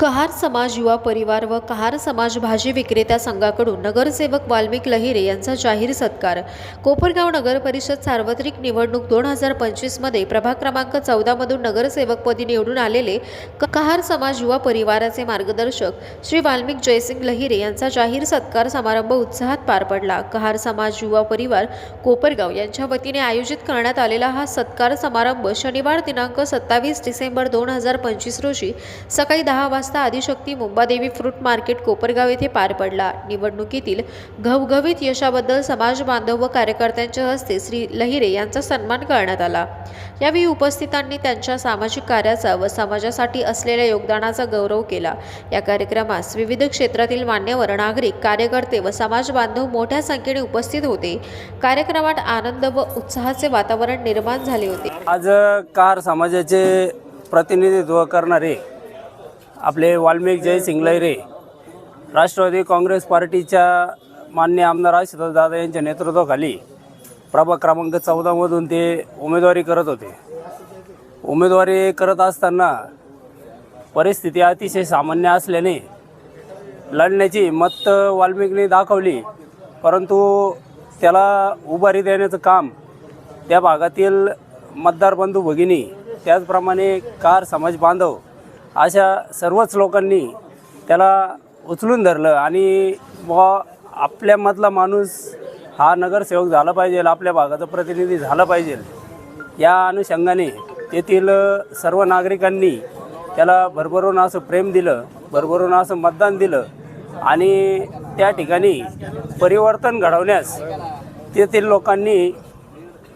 कहार समाज युवा परिवार व कहार समाज भाजी विक्रेत्या संघाकडून नगरसेवक वाल्मिक लहिरे यांचा जाहीर सत्कार. कोपरगाव नगर परिषद सार्वत्रिक निवडणूक दोन हजार पंचवीसमध्ये प्रभाग क्रमांक चौदामधून नगरसेवकपदी निवडून आलेले क- कहार समाज युवा परिवाराचे मार्गदर्शक श्री वाल्मिक जयसिंग लहिरे यांचा जाहीर सत्कार समारंभ उत्साहात पार पडला. कहार समाज युवा परिवार कोपरगाव यांच्या वतीने आयोजित करण्यात आलेला हा सत्कार समारंभ शनिवार दिनांक सत्तावीस डिसेंबर दोन हजार पंचवीस रोजी सकाळी दहा वाजता आदिशक्ती मुंबादेवी फ्रूट मार्केट कोपरगाव येथे पार पडला. निवडणुकीतील घवघवीत यशाबद्दल समाज बांधव व कार्यकर्त्यांच्या हस्ते श्री लहिरे यांचा सन्मान करण्यात आला. यावेळी उपस्थितांनी त्यांच्या सामाजिक कार्याचा व समाजासाठी असलेल्या योगदानाचा गौरव केला. या कार्यक्रमास विविध क्षेत्रातील मान्यवर नागरिक कार्यकर्ते व समाज बांधव मोठ्या संख्येने उपस्थित होते. कार्यक्रमात आनंद व उत्साहाचे वातावरण निर्माण झाले होते. आज कार समाजाचे प्रतिनिधित्व करणारे आपले वाल्मिक जय सिंगलैरे राष्ट्रवादी काँग्रेस पार्टीच्या मान्य आमदार आशुतोष दादा यांच्या नेतृत्वाखाली प्रभाग क्रमांक चौदामधून ते उमेदवारी करत होते. उमेदवारी करत असताना परिस्थिती अतिशय सामान्य असल्याने लढण्याची हिंमत वाल्मिकने दाखवली परंतु त्याला उभारी देण्याचं काम त्या भागातील मतदार बंधू भगिनी त्याचप्रमाणे कार समाज बांधव अशा सर्वच लोकांनी त्याला उचलून धरलं आणि व आपल्यामधला माणूस हा नगरसेवक झाला पाहिजे आपल्या भागाचा प्रतिनिधी झाला पाहिजे. या अनुषंगाने तेथील सर्व नागरिकांनी त्याला भरभरून असं प्रेम दिलं भरभरून असं मतदान दिलं आणि त्या ठिकाणी परिवर्तन घडवण्यास तेथील लोकांनी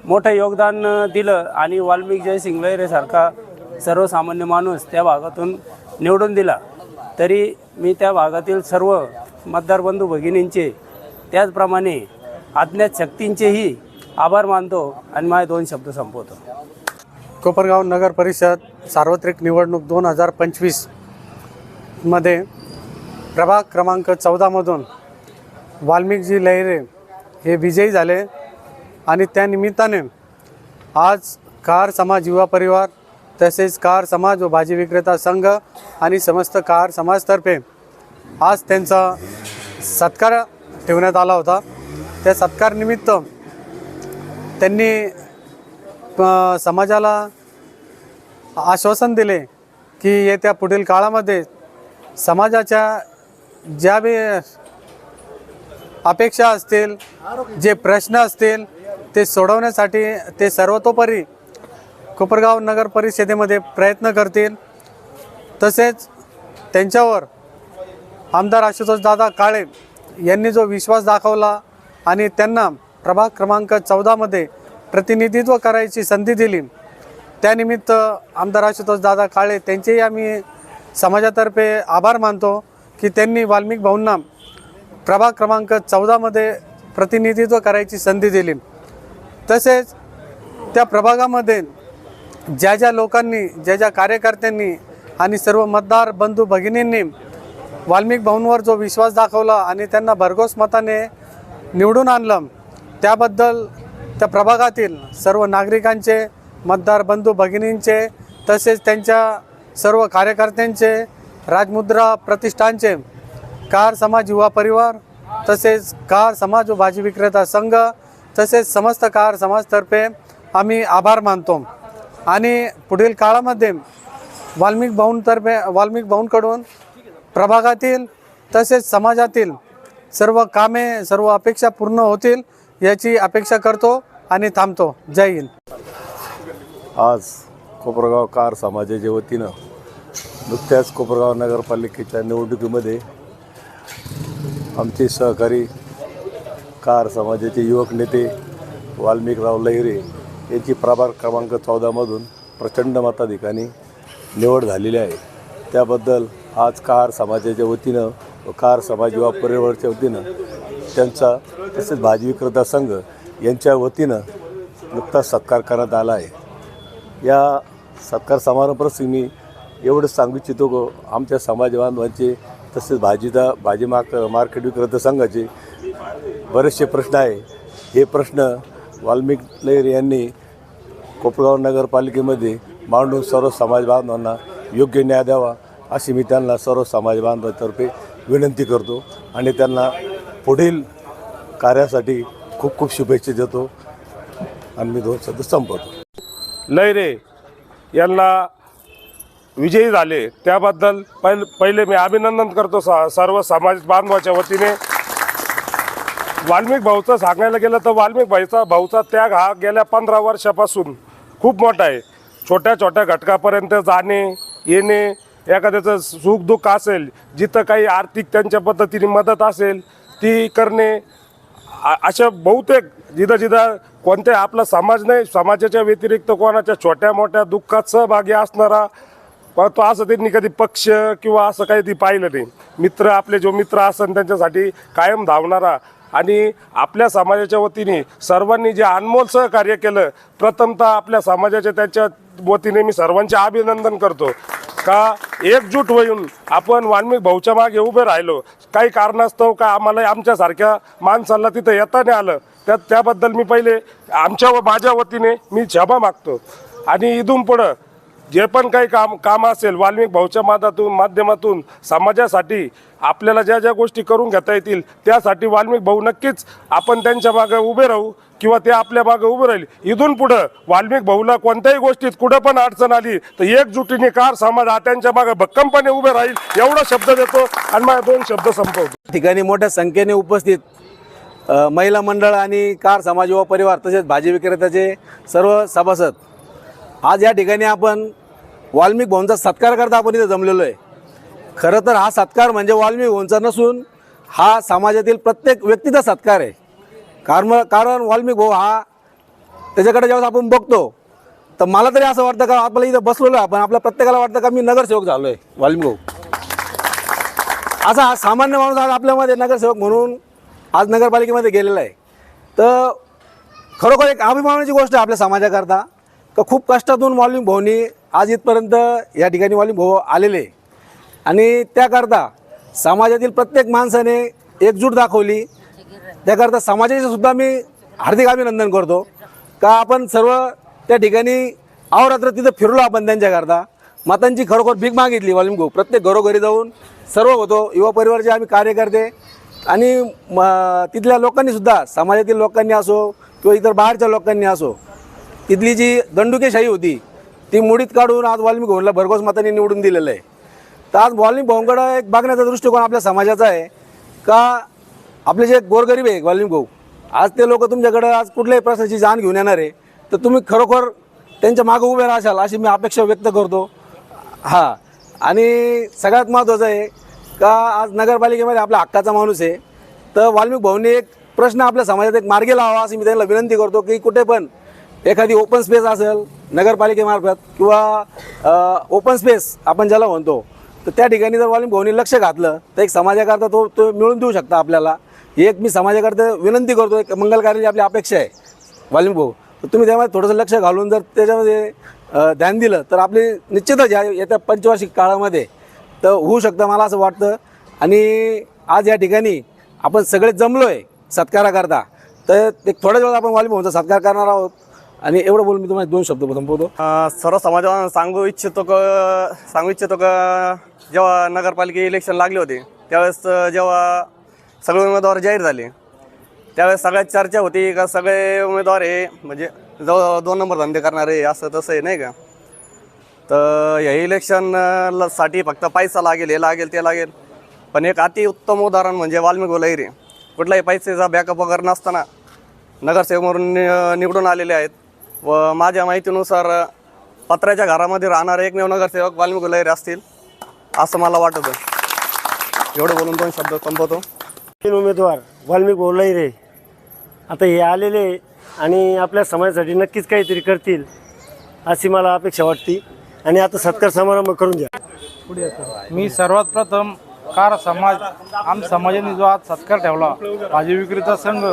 मोठं योगदान दिलं आणि वाल्मिक जय सिंगलैरेसारखा सर्वसामान्य माणूस त्या भागातून निवडून दिला. तरी मी त्या भागातील सर्व मतदार बंधू भगिनींचे त्याचप्रमाणे अज्ञात शक्तींचेही आभार मानतो आणि माझे दोन शब्द संपवतो. कोपरगाव नगर परिषद सार्वत्रिक निवडणूक दोन हजार पंचवीसमध्ये प्रभाग क्रमांक चौदामधून वाल्मिकजी लहिरे हे विजयी झाले आणि त्या निमित्ताने आज कार समाज युवा परिवार तसेच कार समाज व भाजी विक्रेता संघ आणि समस्त कार समाजतर्फे आज त्यांचा सत्कार ठेवण्यात आला होता. त्या सत्कारनिमित्त त्यांनी समाजाला आश्वासन दिले की येत्या पुढील काळामध्ये समाजाच्या ज्या बी अपेक्षा असतील जे प्रश्न असतील ते सोडवण्यासाठी ते सर्वतोपरी कोपरगाव नगर परिषदेमध्ये प्रयत्न करतील. तसेच त्यांच्यावर आमदार आशुतोष दादा काळे यांनी जो विश्वास दाखवला आणि त्यांना प्रभाग क्रमांक चौदामध्ये प्रतिनिधित्व करायची संधी दिली त्यानिमित्त आमदार आशुतोष दादा काळे त्यांचेही आम्ही समाजातर्फे आभार मानतो की त्यांनी वाल्मिक भाऊंना प्रभाग क्रमांक चौदामध्ये प्रतिनिधित्व करायची संधी दिली. तसेच त्या प्रभागामध्ये ज्या ज्या लोकांनी ज्या ज्या कार्यकर्त्यांनी आणि सर्व मतदार बंधू भगिनींनी वाल्मिक भवनवर जो विश्वास दाखवला आणि त्यांना भरघोस मताने निवडून आणलं त्याबद्दल त्या प्रभागातील सर्व नागरिकांचे मतदार बंधू भगिनींचे तसेच त्यांच्या सर्व कार्यकर्त्यांचे राजमुद्रा प्रतिष्ठानचे कार समाज युवा परिवार तसेच कार समाज व भाजी विक्रेता संघ तसेच समस्त कार समाजतर्फे आम्ही आभार मानतो. आणि पुढील काळामध्ये वाल्मिक भाऊंतर्फे वाल्मिक भाऊंकडून प्रभागातील तसेच समाजातील सर्व कामे सर्व अपेक्षा पूर्ण होतील याची अपेक्षा करतो आणि थांबतो. जय हिंद. आज कोपरगाव कार समाजाच्या वतीनं नुकत्याच कोपरगाव नगरपालिकेच्या निवडणुकीमध्ये आमचे सहकारी कार समाजाचे युवक नेते वाल्मिकराव लहिरे याची प्रभाग क्रमांक चौदामधून प्रचंड मताधिकाने निवड झालेली आहे. त्याबद्दल आज कार समाजाच्या वतीनं व कार समाज युवा परिवारच्या वतीनं त्यांचा तसेच भाजी विक्रेता संघ यांच्या वतीनं नुकताच सत्कार करण्यात आला आहे. या सत्कार समारंभप्रसंगी मी एवढंच सांगू इच्छितो की आमच्या समाज बांधवांचे तसेच भाजीदा भाजी मार्क मार्केट विक्रेता संघाचे बरेचसे प्रश्न आहे. हे प्रश्न वाल्मिक लहर यांनी कोपगाव नगरपालिकेमध्ये मांडून सर्व समाज बांधवांना योग्य न्याय द्यावा अशी मी त्यांना सर्व समाजबांधवांतर्फे विनंती करतो आणि त्यांना पुढील कार्यासाठी खूप खूप शुभेच्छा देतो. आणि मी दोन शब्द संपवतो. लैरे यांना विजयी झाले. त्याबद्दल पहिले पहिले मी अभिनंदन करतो सा सर्व समाज बांधवाच्या वतीने. वाल्मिक भाऊचं सांगायला गेलं तर वाल्मिक भाईचा भाऊचा त्याग हा गेल्या पंधरा वर्षापासून खूप मोठा आहे. छोट्या छोट्या घटकापर्यंत जाणे येणे एखाद्याचं सुखदुःख असेल जिथं काही आर्थिक त्यांच्या पद्धतीने मदत असेल ती करणे. अशा बहुतेक जिथं जिथं कोणत्या आपला समाज नाही समाजाच्या व्यतिरिक्त कोणाच्या छोट्या मोठ्या दुःखात सहभागी असणारा पण तो असं त्यांनी कधी पक्ष किंवा असं काही ती पाहिलं नाही. मित्र आपले जो मित्र असन त्यांच्यासाठी कायम धावणारा आणि आपल्या समाजाच्या वतीने सर्वांनी जे अनमोल सहकार्य केलं प्रथमतः आपल्या समाजाच्या त्याच्या वतीने मी सर्वांचे अभिनंदन करतो. का एकजूट होऊन आपण वाल्मिक भाऊच्या मागे उभे राहिलो काही कारणास्तव का आम्हाला आमच्यासारख्या माणसाला तिथं येता नाही आलं त्या त्याबद्दल मी पहिले आमच्या व माझ्या वतीने मी क्षमा मागतो. आणि इथून पुढं जे पण काही काम काम असेल वाल्मिक भाऊच्या माध्यमातून माध्यमातून समाजासाठी आपल्याला ज्या ज्या गोष्टी करून घेता येतील त्यासाठी वाल्मिक भाऊ नक्कीच आपण त्यांच्या मागे उभे राहू किंवा ते आपल्या मागे उभे राहील. इथून पुढं वाल्मिक भाऊला कोणत्याही गोष्टीत कुठं पण अडचण आली तर एकजुटीने कार समाज हा त्यांच्या मागे भक्कमपणे उभे राहील एवढा शब्द देतो आणि माझे दोन शब्द संपवतो. ठिकाणी मोठ्या संख्येने उपस्थित महिला मंडळ आणि कार समाज युवा परिवार तसेच भाजी विक्रेत्याचे सर्व सभासद आज या ठिकाणी आपण वाल्मिक भाऊंचा सत्कार करता आपण इथे जमलेलो आहे. खरं तर हा सत्कार म्हणजे वाल्मिक भाऊंचा नसून हा समाजातील प्रत्येक व्यक्तीचा सत्कार आहे. कारण कारण वाल्मिक भाऊ हा त्याच्याकडे जेव्हा आपण बघतो तर मला तरी असं वाटतं का आपल्याला इथं बसलेलो आहे आपण. आपल्या प्रत्येकाला वाटतं का मी नगरसेवक झालो आहे वाल्मिक भाऊ. असा हा सामान्य माणूस आज आपल्यामध्ये नगरसेवक म्हणून आज नगरपालिकेमध्ये गेलेला आहे. तर खरोखर एक अभिमानाची गोष्ट आहे आपल्या समाजाकरता. तर खूप कष्टातून वॉल्यूम भाऊनी आज इथपर्यंत या ठिकाणी वॉल्यूम भाऊ आलेले. आणि त्याकरता समाजातील प्रत्येक माणसाने एकजूट दाखवली. त्याकरता समाजाचे सुद्धा मी हार्दिक अभिनंदन करतो. का आपण सर्व त्या ठिकाणी अहोरात्र तिथं फिरलो आपण त्यांच्याकरता. मतांची खरोखर भीक मागितली वॉल्यूम भाऊ. प्रत्येक घरोघरी जाऊन सर्व होतो. युवा परिवारचे आम्ही कार्यकर्ते. आणि म तिथल्या लोकांनीसुद्धा समाजातील लोकांनी असो किंवा इतर बाहेरच्या लोकांनी असो तिथली जी दंडुकेशाही होती ती मुडीत काढून आज वाल्मिक भवनला भरघोस मतांनी निवडून दिलेलं आहे. तर आज वाल्मिक भवनकडं एक बघण्याचा दृष्टिकोन आपल्या समाजाचा आहे का? आपले जे गोरगरीब आहे वाल्मिक भाऊ आज ते लोक तुमच्याकडं आज कुठल्याही प्रश्नाची जाण घेऊन येणार आहे. तर तुम्ही खरोखर त्यांच्या मागं उभे राहाल अशी मी अपेक्षा व्यक्त करतो. हां. आणि सगळ्यात महत्त्वाचं आहे का आज नगरपालिकेमध्ये आपला हक्काचा माणूस आहे. तर वाल्मिक भाऊंनी एक प्रश्न आपल्या समाजात एक मार्गी लावा अशी मी त्यांना विनंती करतो की कुठे पण एखादी ओपन स्पेस असेल नगरपालिकेमार्फत किंवा ओपन स्पेस आपण ज्याला म्हणतो तर त्या ठिकाणी जर वाल्मिक भाऊनी लक्ष घातलं तर एक समाजाकरता तो तो मिळून देऊ शकता आपल्याला. एक मी समाजाकरता विनंती करतो एक मंगलकार्याची आपली अपेक्षा आहे वाल्मिक भाऊ तर तुम्ही त्यामध्ये थोडंसं लक्ष घालून जर त्याच्यामध्ये ध्यान दिलं तर आपली निश्चितच या येत्या पंचवार्षिक काळामध्ये तर होऊ शकतं मला असं वाटतं. आणि आज या ठिकाणी आपण सगळे जमलो आहे सत्काराकरता. तर एक थोड्याच वेळात आपण वाल्मिक भाऊचा सत्कार करणार आहोत. आणि एवढं बोलून मी तुम्हाला दोन शब्द संपवतो सर्व समाजाला सांगू इच्छितो का सांगू इच्छितो का जेव्हा नगरपालिके इलेक्शन लागले होते त्यावेळेस जेव्हा सगळे उमेदवार जाहीर झाले त्यावेळेस सगळ्यात चर्चा होती का सगळे उमेदवार हे म्हणजे जवळ दोन नंबर धंदे करणारे असं तसं आहे नाही का? तर हे इलेक्शनसाठी फक्त पैसा लागेल हे लागेल ते लागेल. पण एक अति उत्तम उदाहरण म्हणजे वाल्मिक लहिरी कुठलाही पैसेचा बॅकअप वगैरे नसताना नगरसेवक म्हणून नि- निवडून आलेले आहेत. व माझ्या माहितीनुसार पत्र्याच्या घरामध्ये राहणारे एकमेव नगरसेवक वाल्मिक लहिरी असतील असं मला वाटतं. एवढं बोलून दोन शब्द संपवतो. तीन उमेदवार वाल्मिक बोललाही रे आता हे आलेले आणि आपल्या समाजासाठी नक्कीच काहीतरी करतील अशी मला अपेक्षा वाटते. आणि आता सत्कार समारंभ करून घ्या मी सर्वात प्रथम कार समाज आम समाजाने जो आज सत्कार ठेवला भाजी विक्रेता संघ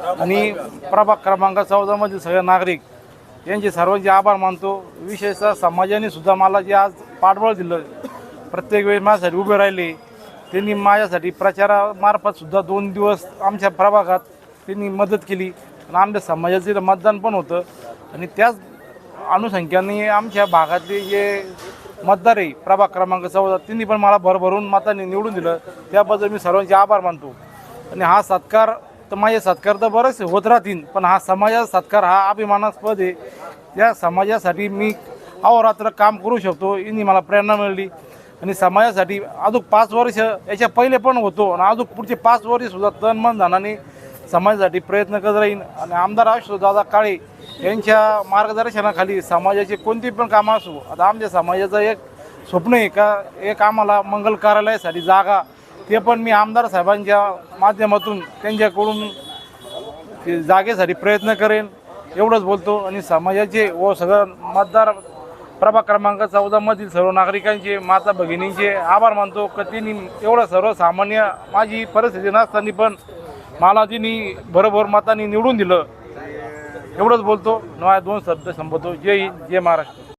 आणि प्रभाग क्रमांक चौदामधील सगळे नागरिक यांचे सर्वांचे आभार मानतो. विशेषतः समाजाने सुद्धा मला जे आज पाठबळ दिलं प्रत्येक वेळेस माझ्यासाठी उभे राहिले त्यांनी माझ्यासाठी प्रचारामार्फत सुद्धा दोन दिवस आमच्या प्रभागात त्यांनी मदत केली. आणि आमच्या समाजाचं मतदान पण होतं. आणि त्याच अनुषंगाने आमच्या भागातले जे मतदार आहे प्रभाग क्रमांक चौदा त्यांनी पण मला भरभरून मताने निवडून दिलं. त्याबद्दल मी सर्वांचे आभार मानतो. आणि हा सत्कार तर माझे सत्कार तर बरेच होत राहतील पण हा समाजाचा सत्कार हा अभिमानास्पद आहे. या समाजासाठी मी अहोरात्र काम करू शकतो यांनी मला प्रेरणा मिळाली. आणि समाजासाठी अजून पाच वर्ष याच्या पहिले पण होतो आणि अजून पुढचे पाच वर्षसुद्धा तन मन धनाने समाजासाठी प्रयत्न करत राहीन. आणि आमदार असो दादा काळे यांच्या मार्गदर्शनाखाली समाजाचे कोणती पण कामं असो आता आमच्या समाजाचं एक स्वप्न आहे का एक आम्हाला मंगल कार्यालयासाठी जागा ते पण मी आमदार साहेबांच्या माध्यमातून त्यांच्याकडून ते जागेसाठी प्रयत्न करेन एवढंच बोलतो. आणि समाजाचे व सगळं मतदार प्रभाग क्रमांक चौदामधील सर्व नागरिकांचे माता भगिनींचे आभार मानतो. का त्यांनी एवढं सर्वसामान्य माझी परिस्थिती नसताना पण मला तिने बरोबर मतांनी निवडून दिलं. एवढंच बोलतो. नवा दोन शब्द संपवतो. जय हिंद जय महाराष्ट्र.